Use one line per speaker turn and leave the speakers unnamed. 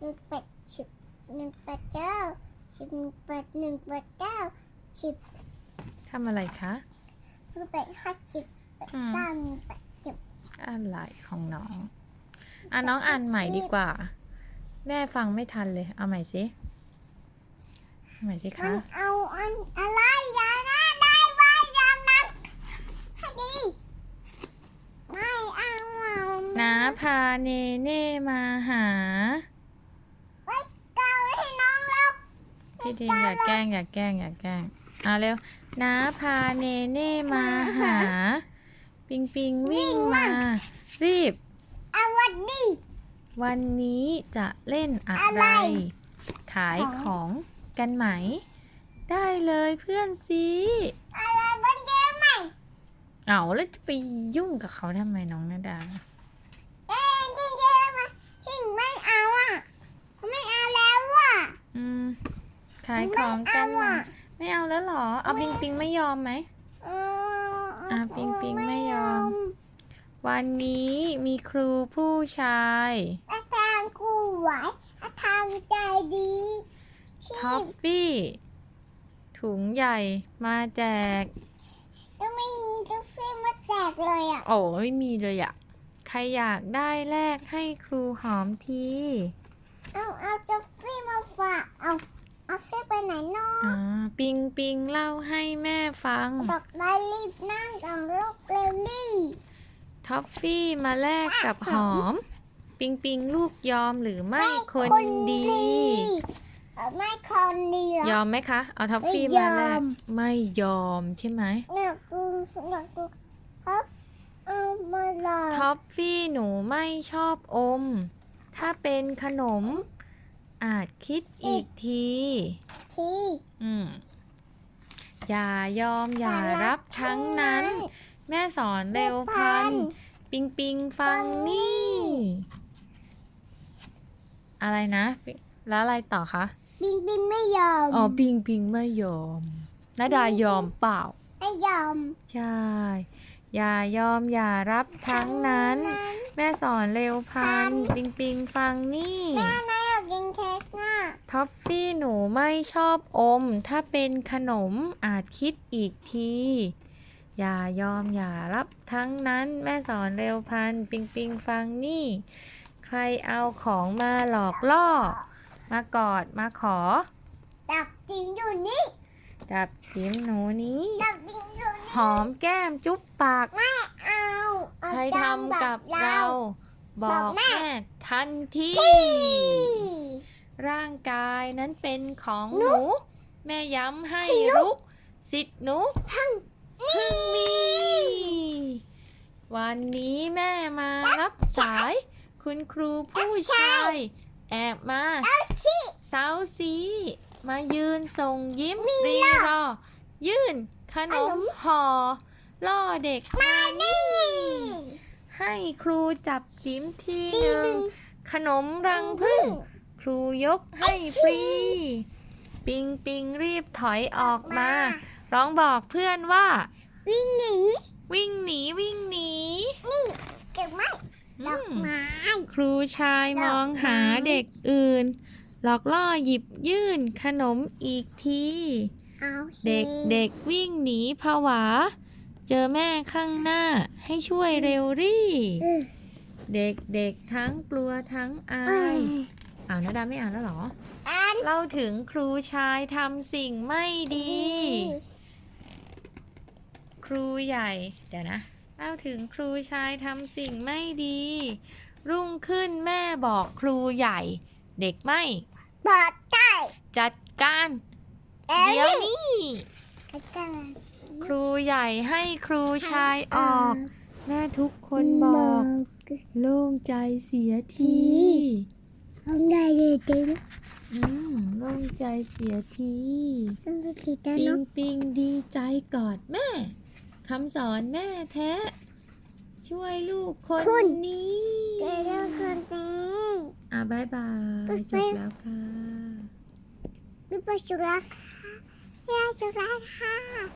หนึ่งแปดสิบหนึ่งแปดเก้าสิบหนึ่งแปดหนึ่งแปดเก้าสิบ
ทำอะไรคะ
หนึ่งแปดห้าสิบแปด
อืม
เก้าหนึ่งแปดสิบ
อะไรของน้องอะน้องอ่านใหม่ดีกว่า แม่ฟังไม่ทันเลย เอาใหม่สิเอาใหม่สิ
มั
คะ
นเอาอันอะไรอย่างนั้นได้ไหมอย่างนั้นให้ดีไม่เอาเอา
น้าพาเนเน่มาหา
ไว้เกาให้น้องแล้ว
พี่ดีนอย่าแกล้งอย่าแกล้งอย่าแกล้งอะเร็วน้าพาเนเน่มาหา ปิงปิงวิ่งมา รีบ
เอาวันดี
วันนี้จะเล่นอะ
อะไร
ไร ขายของกันไหม ได้เลยเพื่อนซี
อะไรบ้างเยอะไหม
เอาแล้วจะไปยุ่งกับเขาทำไมน้องนาดา
เอ๊ะจริงเยอะไหมจริงไม่เอาอะไม่เอาแล้วอะ
อืมขายของกันไหม
ไม่เอาอะ
ไม่เอาแล้วเหรอ เอาปิงปิงไม่ยอมไหม
เออ
อะปิงปิงไม่ยอม วันนี้มีครูผู้ชาย
อาจารย์กูไหวอาจารย์ใจดีที่
ท็อฟฟี่ ถุงใหญ่มาแจก
ก็ไม่มีกาแฟมาแจกเลยอะ
โอ้ไม่มีเลยอะใครอยากได้แลกให้ครูหอมที
เอาเอากาแฟมาฝากเอาเอาเฟไปไหนเนาะ
อ่า ปิงปิงเล่าให้แม่ฟัง
ดอกได้รีบนั่งกับลูกเร็วลี่
ท็อฟฟี่มาแลกกับหอม ปิงปิงลูกยอมหรือไม่คนดี
เออไม่คนดีเหร
ย
อ
อมไหมคะ เอาท็อฟฟี่
ไม่ย
มา
อม
แลกไม่ยอมใช่ไหม
เนี่ยกูเนี่ยกูครับเอามาเลย
ท็อฟฟี่หนูไม่ชอบอม ถ้าเป็นขนมอาจคิดอีกที
ที่
อืม อย่ายอมอย่ารับทั้งนั้น แม่สอนเร็วพัน ปิงปิงฟังนี่ อะไรนะปิแล้วอะไรต่อคะ
บินบินไม่ยอม
อ๋อ ปิงปิงไม่ยอมนาดายอมเปล่า
ไม่ยอม
ใช่ อย่ายอมอย่ารับทั้งนั้น แม่สอนเร็วพัน ปิงปิงฟังนี่
แม่นายอยา กกินเค้กน่ะ
ท็อฟฟี่หนูไม่ชอบอม ถ้าเป็นขนมอาจคิดอีกที อย่ายอมอย่ารับทั้งนั้นแม่สอนเร็วพัน ปิงปิงฟังนี่ ใครเอาของมาหลอกล่อ มากอดมาขอ
ดับจริงอยู่นี่
จับจิ้มหนูนี้
ดับจริงอยู่นี่
หอมแก้มจุ๊บปาก
ไม่เอาเอา
ใครทำกับเรา บอก
บอกแม่
แม่ทันที
ที่
ร่างกายนั้นเป็นของ
หนู
หนูแม่ย้ำให้รู้สิทธิ์หนู
ทั้ง
เพิ่งมี วันนี้แม่มารับสาย คุณครูผู้ชาย แอบมา
ที่
เซาซีมายืนส่งยิ้มรีรอ ยื่นขนมห่อล่อเด็กมานี่ ให้ครูจับจิ้มทีหนึ่งขนมรังพึ่ง ครูยกให้ฟรี ปิงปิงรีบถอยออกมา ร้องบอกเพื่อนว่า
วิ่งหนี
วิ่งหนีวิ่งหนี
เก็บไม้ด
อื
อก
ม
ไม้
ครูชายมองหาเด็กอื่น หลอกล่อหยิบยื่นขนมอีกที
เอาสิ
เด็กเด็กวิ่งหนีผวา เจอแม่ข้างหน้าให้ช่วยเร็วรี่
เออ
เด็กเด็กทั้งกลัวทั้งอา
เอ้
ย
ย
อ่านนะดาไม่อ่านแล้วเหรอ
อัน
เล่าถึงครูชายทำสิ่งไม่ดีครูใหญ่ เดี๋ยวนะเล่าถึงครูชายทำสิ่งไม่ดี รุ่งขึ้นแม่บอกครูใหญ่ เด็กไม่
บอดได้
จัดการ
เอ้ย
เดี๋ยวนี้
อาจารย์
ครูใหญ่ให้ครูชายออก แม่ทุกคนบอก โล่งใจเสียที
ทำได้เลยจริง
อืมโล่งใจเสียที
ต้องไปติดตาม
ปิ
น้
ง
อง
ปิงดีใจกอดแม่คำสอนแม่แท้ ช่วยลูกคนนี้
เดี๋ยวเราคนนี้
อะบายบาย
บ๊าย
จ
บาย
บแล้วค่ะ
ไม่ไปสุราค่ะไม่ไปสุราค่ะ